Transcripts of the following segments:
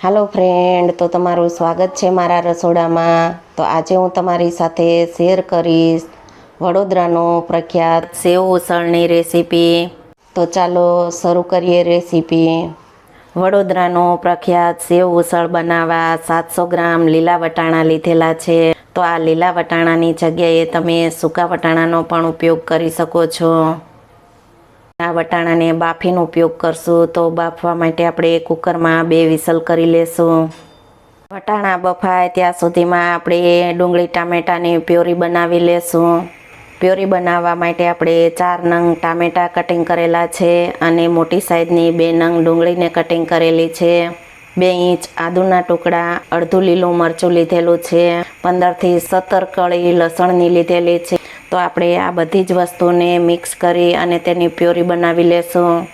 હાલો friend તો તમારું સ્વાગત છે મારા રસોડામાં. તો આજે હું તમારી સાથે શેર કરીશ વડોદરાનો પ્રખ્યાત સેવ ઉસળની રેસીપી. તો ચાલો શરૂ કરીએ રેસીપી. વડોદરાનો પ્રખ્યાત સેવ ઉસળ બનાવવા સાતસો ગ્રામ લીલા વટાણા લીધેલા છે. તો આ લીલા વટાણાની જગ્યાએ તમે સૂકા વટાણાનો પણ ઉપયોગ કરી શકો છો. આ વટાણાને બાફીનો ઉપયોગ કરશું તો બાફવા માટે આપણે કુકરમાં બે વિસલ કરી લેશું. વટાણા બફાય ત્યાં સુધીમાં આપણે ડુંગળી ટામેટાની પ્યોરી બનાવી લેશું. પ્યોરી બનાવવા માટે આપણે ચાર નંગ ટામેટાં કટિંગ કરેલા છે અને મોટી સાઈઝની બે નંગ ડુંગળીને કટિંગ કરેલી છે. બે ઇંચ આદુના ટુકડા, અડધું લીલું મરચું લીધેલું છે, પંદરથી સત્તર કળી લસણની લીધેલી છે. તો આપણે આ બધી જ વસ્તુને મિક્સ કરી અને તેની પ્યોરી બનાવી લેશું.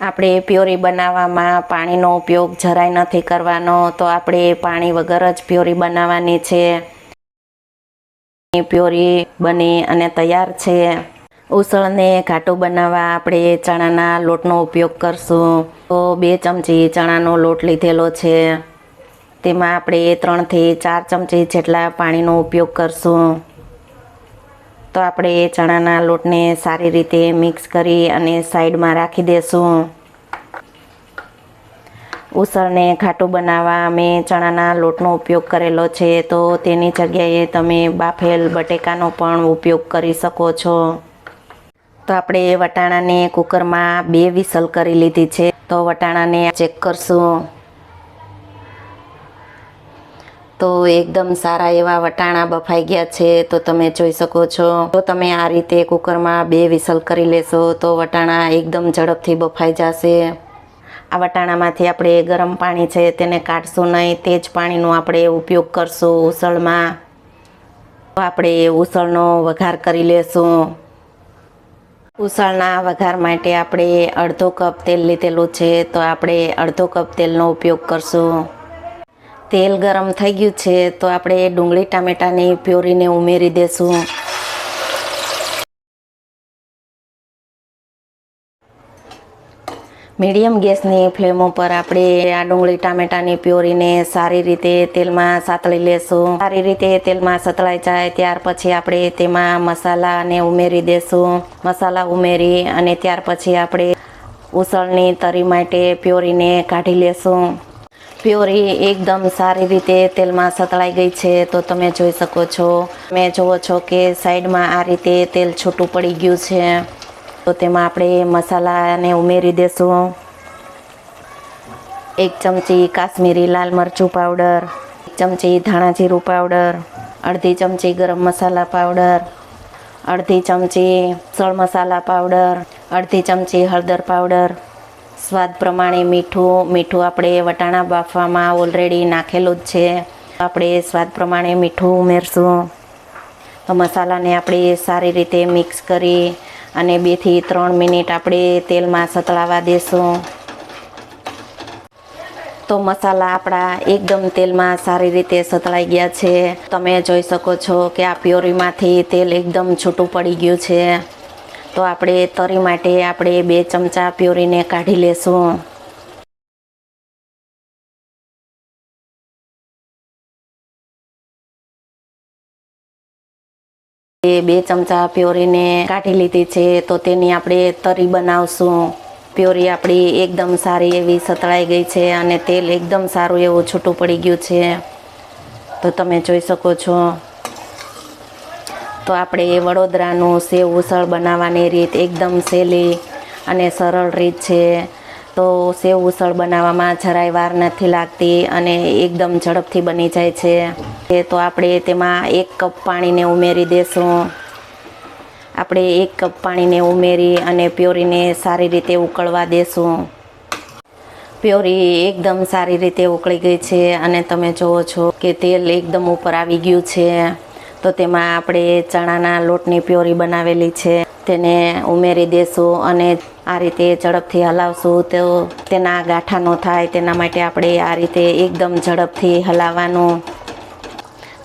આપણે પ્યોરી બનાવવામાં પાણીનો ઉપયોગ જરાય નથી કરવાનો, તો આપણે પાણી વગર જ પ્યોરી બનાવવાની છે. પ્યોરી બની અને તૈયાર છે. ઉસળને ઘાટું બનાવવા આપણે ચણાના લોટનો ઉપયોગ કરશું. તો બે ચમચી ચણાનો લોટ લીધેલો છે. તેમાં આપણે ત્રણથી ચાર ચમચી જેટલા પાણીનો ઉપયોગ કરશું. તો આપણે ચણાના લોટને સારી રીતે મિક્સ કરી અને સાઈડમાં રાખી દેશું. ઉસળને ઘાટું બનાવવા મેં ચણાના લોટનો ઉપયોગ કરેલો છે. તો તેની જગ્યાએ તમે બાફેલ બટેકાનો પણ ઉપયોગ કરી શકો છો. તો આપણે વટાણાને કુકરમાં બે વિસલ કરી લીધી છે. તો વટાણાને ચેક કરશું. તો એકદમ સારા એવા વટાણા બફાઈ ગયા છે. તો તમે જોઈ શકો છો. તો તમે આ રીતે કુકરમાં બે વિસલ કરી લેશો તો વટાણા એકદમ ઝડપથી બફાઈ જશે. આ વટાણામાંથી આપણે ગરમ પાણી છે તેને કાઢશું નહીં. તે જ પાણીનો આપણે ઉપયોગ કરશું ઉસળમાં. આપણે ઉસળનો વઘાર કરી લેશું. ઉસળના વઘાર માટે આપણે અડધો કપ તેલ લીધેલું છે, તો આપણે અડધો કપ તેલનો ઉપયોગ કરશું. તેલ ગરમ થઈ ગયું છે, તો આપણે ડુંગળી, ટામેટાની પ્યોરીને ઉમેરી દેશું. મીડિયમ ગેસની ફ્લેમ ઉપર આપણે આ ડુંગળી ટામેટાની પ્યોરીને સારી રીતે તેલમાં સાતળી લેશું. સારી રીતે તેલમાં સતળાઈ જાય ત્યાર પછી આપણે તેમાં મસાલાને ઉમેરી દેશું. મસાલા ઉમેરી અને ત્યાર પછી આપણે ઉસળની તરી માટે પ્યોરીને કાઢી લેશું. પ્યોરી એકદમ સારી રીતે તેલમાં સતળાઈ ગઈ છે તો તમે જોઈ શકો છો. તમે જુઓ છો કે સાઈડમાં આ રીતે તેલ છૂટું પડી ગયું છે. તો તેમાં આપણે મસાલાને ઉમેરી દેશું. એક ચમચી કાશ્મીરી લાલ મરચું પાવડર, એક ચમચી ધાણા જીરું પાવડર, અડધી ચમચી ગરમ મસાલા પાવડર, અડધી ચમચી સળ મસાલા પાવડર, અડધી ચમચી હળદર પાવડર. સ્વાદ પ્રમાણે મીઠું મીઠું આપણે વટાણા બાફવામાં ઓલરેડી નાખેલું જ છે. આપણે સ્વાદ પ્રમાણે મીઠું ઉમેરશું. મસાલાને આપણે સારી રીતે મિક્સ કરી અને બેથી ત્રણ મિનિટ આપણે તેલમાં સતળાવા દેશું. તો મસાલા આપણા એકદમ તેલમાં સારી રીતે સતળાઈ ગયા છે. તમે જોઈ શકો છો કે આ પ્યોરીમાંથી તેલ એકદમ છૂટું પડી ગયું છે. તો આપણે તરી માટે આપણે બે ચમચા પ્યોરીને કાઢી લેશું. એ બે ચમચા પ્યોરીને કાઢી લીધી છે, તો તેની આપણે તરી બનાવશું. પ્યોરી આપણી એકદમ સારી એવી સતળાઈ ગઈ છે અને તેલ એકદમ સારું એવું છૂટું પડી ગયું છે. તો તમે જોઈ શકો છો. તો આપણે વડોદરાનું સેવ ઉસળ બનાવવાની રીત એકદમ સહેલી અને સરળ રીત છે. તો સેવ ઉસળ બનાવવામાં જરાય વાર નથી લાગતી અને એકદમ ઝડપથી બની જાય છે. તો આપણે તેમાં એક કપ પાણીને ઉમેરી દેશું. આપણે એક કપ પાણીને ઉમેરી અને પ્યોરીને સારી રીતે ઉકળવા દેશું. પ્યોરી એકદમ સારી રીતે ઉકળી ગઈ છે અને તમે જુઓ છો કે તેલ એકદમ ઉપર આવી ગયું છે. તો તેમાં આપણે ચણાના લોટની પ્યોરી બનાવેલી છે. તેને ઉમેરી દેશું અને આ રીતે ઝડપથી હલાવશું તો તેના ગાંઠા ન થાય. તેના માટે આપણે આ રીતે એકદમ ઝડપથી હલાવવાનું.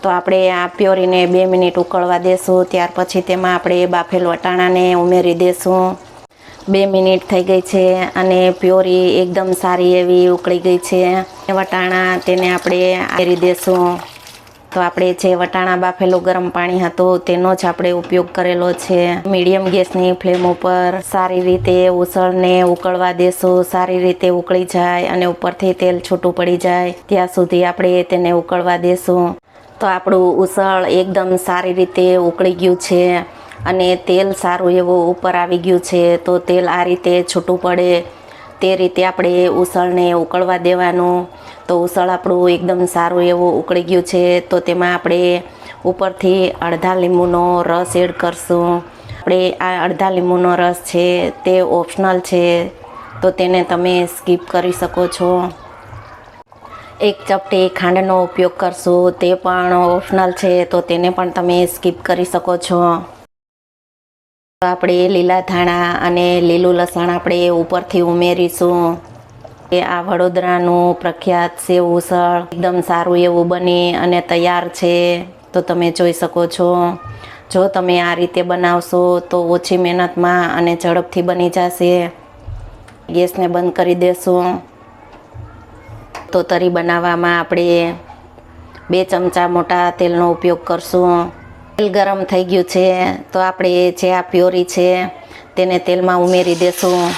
તો આપણે આ પ્યોરીને બે મિનિટ ઉકળવા દેશું. ત્યાર પછી તેમાં આપણે બાફેલ વટાણાને ઉમેરી દેશું. બે મિનિટ થઈ ગઈ છે અને પ્યોરી એકદમ સારી એવી ઉકળી ગઈ છે. વટાણા તેને આપણે આરી દેશું. તો આપણે જે વટાણા બાફેલું ગરમ પાણી હતું તેનો જ આપણે ઉપયોગ કરેલો છે. મીડિયમ ગેસની ફ્લેમ ઉપર સારી રીતે ઉસળને ઉકળવા દેશું. સારી રીતે ઉકળી જાય અને ઉપરથી તેલ છૂટું પડી જાય. ત્યાં સુધી આપણે તેને ઉકળવા દેશું. તો આપણું ઉસળ એકદમ સારી રીતે ઉકળી ગયું છે અને તેલ સારું એવું ઉપર આવી ગયું છે. તો તેલ આ રીતે છૂટું પડે. તે રીતે આપણે ઉસળને ઉકળવા દેવાનું. તો ઉસળ આપણું એકદમ સારું એવું ઉકળી ગયું છે. તો તેમાં આપણે ઉપરથી અડધા લીંબુનો રસ એડ કરશું. આપણે આ અડધા લીંબુનો રસ છે તે ઓપ્શનલ છે. તો તેને તમે સ્કીપ કરી શકો છો. એક ચપટી ખાંડનો ઉપયોગ કરશું તે પણ ઓપ્શનલ છે. તો તેને પણ તમે સ્કીપ કરી શકો છો. આપણે લીલા ધાણા અને લીલું લસણ આપણે ઉપરથી ઉમેરીશું. એ આ વડોદરાનું પ્રખ્યાત સેવ ઉસળ એકદમ સારું એવું બની અને તૈયાર છે. તો તમે જોઈ શકો છો. જો તમે આ રીતે બનાવશો તો ઓછી મહેનતમાં અને ઝડપથી બની જશે. ગેસને બંધ કરી દેશું. તો તરી બનાવવામાં આપણે બે ચમચા મોટા તેલનો ઉપયોગ કરશું. તેલ ગરમ થઈ ગયું છે, તો આપણે જે આ પ્યોરી છે, તેને તેલમાં ઉમેરી દેશું.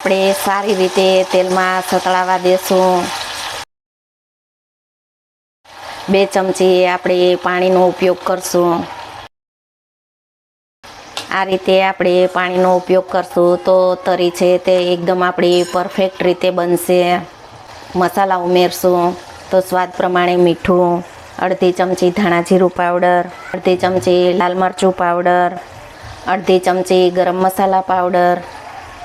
આપણે સારી રીતે તેલમાં સતળાવા દેશું. બે ચમચી આપણે પાણીનો ઉપયોગ કરશું. આ રીતે આપણે પાણીનો ઉપયોગ કરશું, તો તરી છે તે એકદમ આપણી પરફેક્ટ રીતે બનશે. મસાલા ઉમેરશું, તો સ્વાદ પ્રમાણે મીઠું. અડધી ચમચી ધાણા જીરું પાવડર, અડધી ચમચી લાલ મરચું પાવડર, અડધી ચમચી ગરમ મસાલા પાવડર.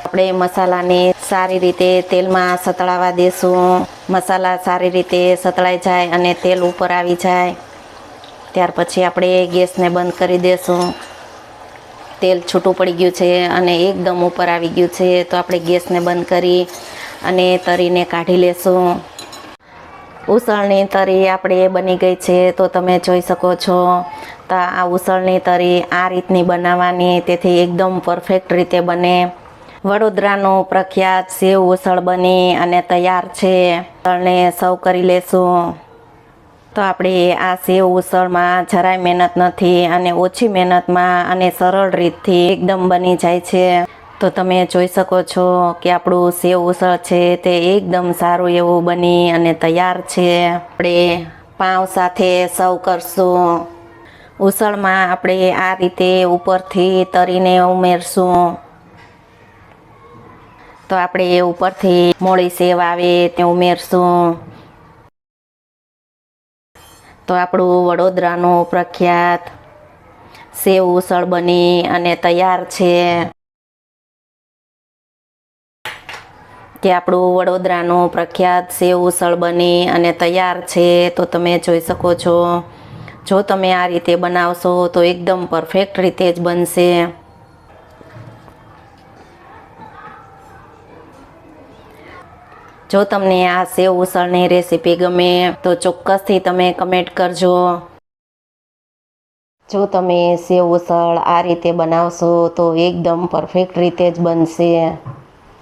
આપણે મસાલાને સારી રીતે તેલમાં સતળાવા દેશું. મસાલા સારી રીતે સતળાઈ જાય અને તેલ ઉપર આવી જાય. ત્યાર પછી આપણે ગેસને બંધ કરી દેશું. તેલ છૂટું પડી ગયું છે અને એકદમ ઉપર આવી ગયું છે, તો આપણે ગેસને બંધ કરી અને તરીને કાઢી લેશું. ઉસળની તરી આપણે બની ગઈ છે, તો તમે જોઈ શકો છો. તો આ ઉસળની તરી આ રીતની બનાવવાની, તેથી એકદમ પરફેક્ટ રીતે બને. વડોદરાનું પ્રખ્યાત સેવ ઉસળ બની અને તૈયાર છે. ઉસળને સર્વ કરી લેશું. તો આપણે આ સેવ ઉસળમાં જરાય મહેનત નથી અને ઓછી મહેનતમાં અને સરળ રીતથી એકદમ બની જાય છે. તો તમે જોઈ શકો છો કે આપણું સેવ ઉસળ છે, તે એકદમ સારું એવું બની અને તૈયાર છે. આપણે પાઉં સાથે સર્વ કરશું. ઉસળમાં આપણે આ રીતે ઉપરથી તરીને ઉમેરશું. તો આપણે એ ઉપરથી મોળી સેવ આવે તે ઉમેરશું. તો આપણું વડોદરાનું પ્રખ્યાત સેવ ઉસળ બની અને તૈયાર છે. કે આપણું વડોદરાનું પ્રખ્યાત સેવ ઉસળ બની અને તૈયાર છે, તો તમે જોઈ શકો છો. જો તમે આ રીતે બનાવશો, તો એકદમ પરફેક્ટ રીતે જ બનશે. જો તમને આ સેવ ઉસળની રેસીપી ગમે, તો ચોક્કસથી તમે કમેન્ટ કરજો. જો તમે સેવ ઉસળ આ રીતે બનાવશો, તો એકદમ પરફેક્ટ રીતે જ બનશે.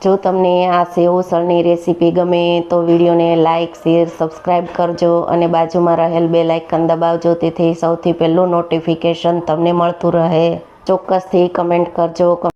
જો તમને આ સેવ ઉસળની રેસીપી ગમે તો વિડીયોને લાઇક શેર સબસ્ક્રાઈબ કરજો અને બાજુમાં રહેલ બે લાઇકન દબાવજો. તેથી સૌથી પહેલું નોટિફિકેશન તમને મળતું રહે. ચોક્કસથી કમેન્ટ કરજો.